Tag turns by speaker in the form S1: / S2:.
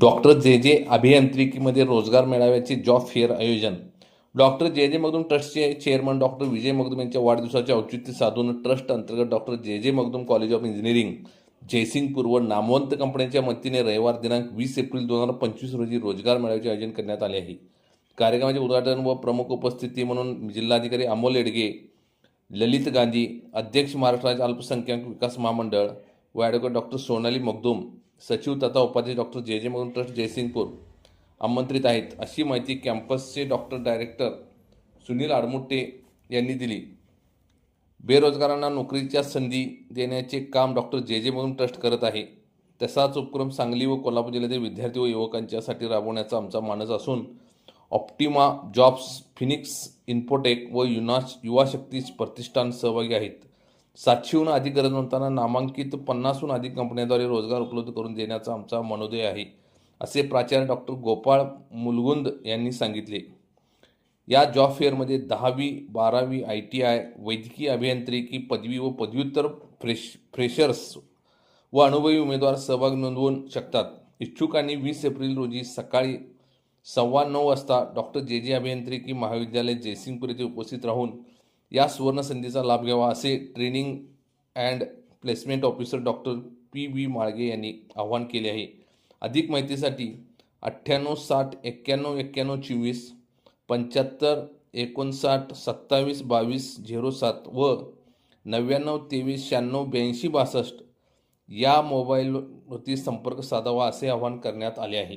S1: Doctor J J अभियांत्रिकीमध्ये रोजगार मेळाव्याचे जॉब फेअर आयोजन. डॉक्टर जे जे मगदूम ट्रस्टचे चेअरमन डॉक्टर विजय मगदूम यांच्या वाढदिवसाचे औचित्य साधून ट्रस्ट अंतर्गत doctor J J Magdum college of engineering Jaysingpur व नामवंत कंपन्यांच्या मदतीने रविवार दिनांक वीस एप्रिल दोन हजार पंचवीस रोजी रोजगार मेळाव्याचे आयोजन करण्यात आले आहे. कार्यक्रमाचे उद्घाटन व प्रमुख उपस्थिती म्हणून जिल्हाधिकारी अमोल एडगे ललित गांधी अध्यक्ष महाराष्ट्र राज्य अल्पसंख्याक विकास महामंडळ व ॲडव्होकेट डॉक्टर सोनाली मगदूम सचिव तथा उपाध्यक्ष doctor J J Magdum trust Jaysingpur आमंत्रित आहेत अशी माहिती कॅम्पसचे डॉक्टर डायरेक्टर सुनील आडमुट्टे यांनी दिली. बेरोजगारांना नोकरीच्या संधी देण्याचे काम doctor J J Magdum trust करत आहे. तसाच उपक्रम सांगली व कोल्हापूर जिल्ह्यातील विद्यार्थी व युवकांच्यासाठी राबवण्याचा आमचा मानस असून ऑप्टिमा जॉब्स फिनिक्स इन्फोटेक व युना युवा शक्ती प्रतिष्ठान सहभागी आहेत. सातशेहून अधिक गरजवंतांना नामांकित पन्नासहून अधिक कंपन्यांद्वारे रोजगार उपलब्ध करून देण्याचा आमचा मनोदय आहे असे प्राचार्य डॉक्टर गोपाळ मुलगुंद यांनी सांगितले. या जॉब फेअरमध्ये दहावी बारावी आय टी आय वैद्यकीय अभियांत्रिकी पदवी व पदव्युत्तर फ्रेश फ्रेशर्स व अनुभवी उमेदवार सहभाग नोंदवू शकतात. इच्छुकांनी वीस एप्रिल रोजी सकाळी सव्वा नऊ वाजता डॉक्टर जे जे अभियांत्रिकी महाविद्यालय जयसिंगपूर येथे उपस्थित राहून या सुवर्ण संधीचा लाभ घ्यावा असे training and placement officer doctor P V Malge यांनी आवाहन केले आहे. अधिक माहितीसाठी अठ्ठ्याण्णव साठ एक्क्याण्णव एक्क्याण्णव चोवीस पंच्याहत्तर एकोणसाठ सत्तावीस बावीस झिरो सात व नव्याण्णव तेवीस शहाण्णव ब्याऐंशी बासष्ट या मोबाईलवरती संपर्क साधावा असे आवाहन करण्यात आले आहे.